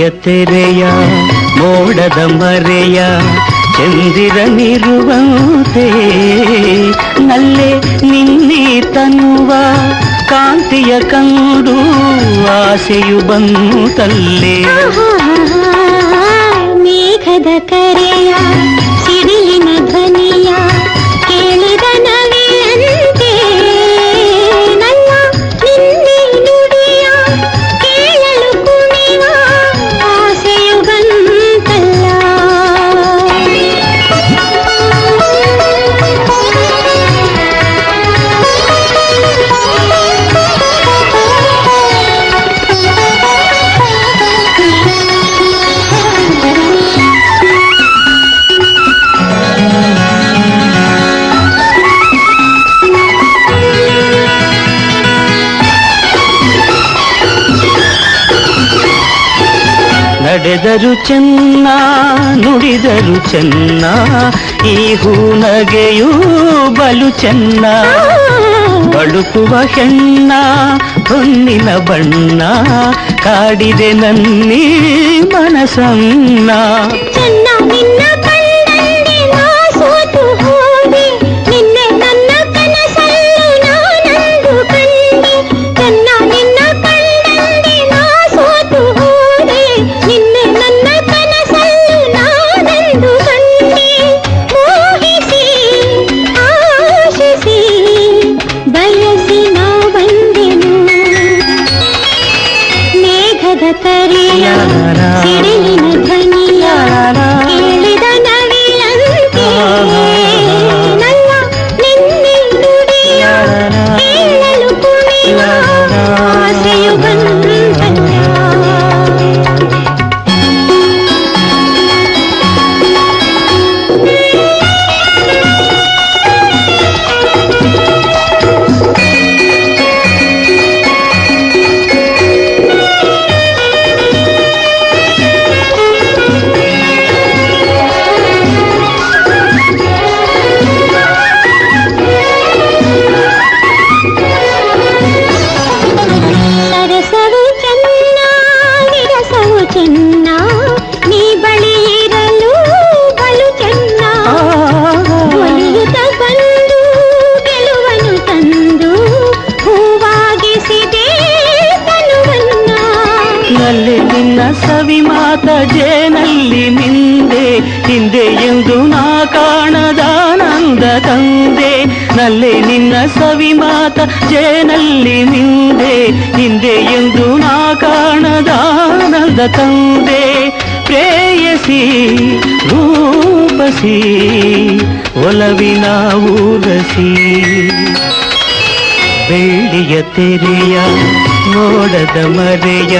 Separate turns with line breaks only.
ತೆರೆಯ ಮೋಡದ ಮರೆಯ ಚಂದಿರನಿರುವಂತೆ ನಲ್ಲೆ ನಿನ್ನೆ ತನ್ನುವ ಕಾಂತಿಯ ಕಂಡು ಆಸೆಯು ಬಂತಲ್ಲೇ
ಮೇಘದ ಕರೆಯ
ನಡೆದರು ಚೆನ್ನ, ನುಡಿದರು ಚೆನ್ನ, ಈ ಹೂನಗೆಯೂ ಬಲು ಚೆನ್ನ. ಬಳುಕುವ ಹೆಣ್ಣ, ಹೊನ್ನಿನ ಬಣ್ಣ, ಕಾಡಿದೆ ನನ್ನಿ ಮನಸನ್ನ. ನಲ್ಲಿ ನಿನ್ನ ಸವಿ ಮಾತ ಜೇನಲ್ಲಿ ನಿಂದೆ ಹಿಂದೆ ಎಂದು ನಾ ಕಾಣದಾನಂದ ತಂದೆ. ನಲ್ಲಿ ನಿನ್ನ ಸವಿ ಮಾತ ಜೇನಲ್ಲಿ ನಿಂದೆ ಹಿಂದೆ ಎಂದು ನಾ ಕಾಣದಾನಂದ ತಂದೆ. ಪ್ರೇಯಸಿ, ರೂಪಸಿ ಒಲವಿನ ಊರಸಿ ಬೇಡಿಯ ತೆರೆಯ ಮೋಡದ ಮರೆಯ